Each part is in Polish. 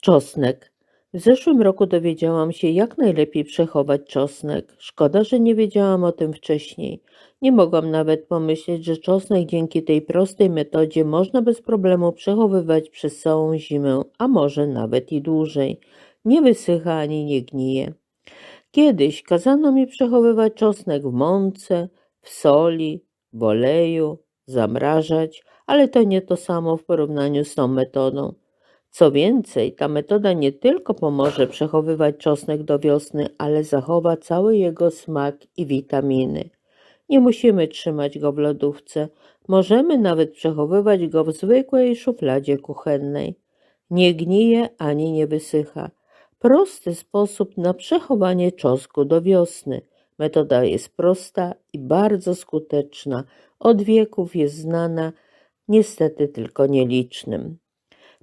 Czosnek. W zeszłym roku dowiedziałam się, jak najlepiej przechować czosnek. Szkoda, że nie wiedziałam o tym wcześniej. Nie mogłam nawet pomyśleć, że czosnek dzięki tej prostej metodzie można bez problemu przechowywać przez całą zimę, a może nawet i dłużej. Nie wysycha ani nie gnije. Kiedyś kazano mi przechowywać czosnek w mące, w soli, w oleju, zamrażać, ale to nie to samo w porównaniu z tą metodą. Co więcej, ta metoda nie tylko pomoże przechowywać czosnek do wiosny, ale zachowa cały jego smak i witaminy. Nie musimy trzymać go w lodówce, możemy nawet przechowywać go w zwykłej szufladzie kuchennej. Nie gnije ani nie wysycha. Prosty sposób na przechowanie czosnku do wiosny. Metoda jest prosta i bardzo skuteczna. Od wieków jest znana, niestety tylko nielicznym.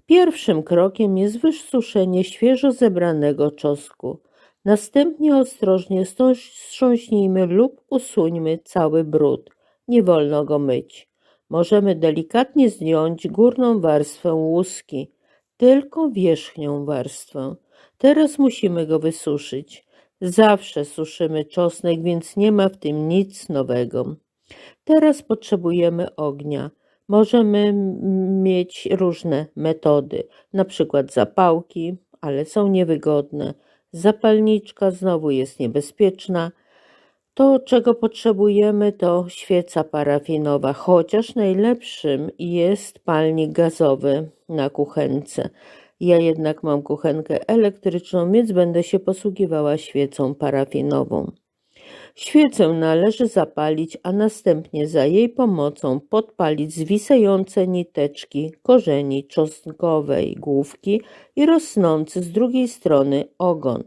Pierwszym krokiem jest wysuszenie świeżo zebranego czosnku. Następnie ostrożnie strząśnijmy lub usuńmy cały brud. Nie wolno go myć. Możemy delikatnie zdjąć górną warstwę łuski, tylko wierzchnią warstwę. Teraz musimy go wysuszyć. Zawsze suszymy czosnek, więc nie ma w tym nic nowego. Teraz potrzebujemy ognia. Możemy mieć różne metody, na przykład zapałki, ale są niewygodne. Zapalniczka znowu jest niebezpieczna. To, czego potrzebujemy, to świeca parafinowa, chociaż najlepszym jest palnik gazowy na kuchence. Ja jednak mam kuchenkę elektryczną, więc będę się posługiwała świecą parafinową. Świecę należy zapalić, a następnie za jej pomocą podpalić zwisające niteczki korzeni czosnkowej główki i rosnący z drugiej strony ogon.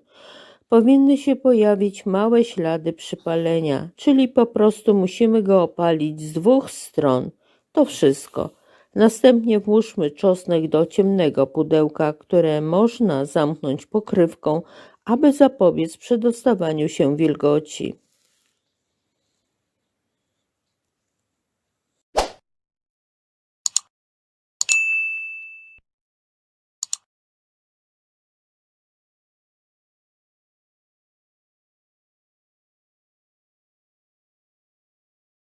Powinny się pojawić małe ślady przypalenia, czyli po prostu musimy go opalić z dwóch stron. To wszystko. Następnie włóżmy czosnek do ciemnego pudełka, które można zamknąć pokrywką, aby zapobiec przedostawaniu się wilgoci.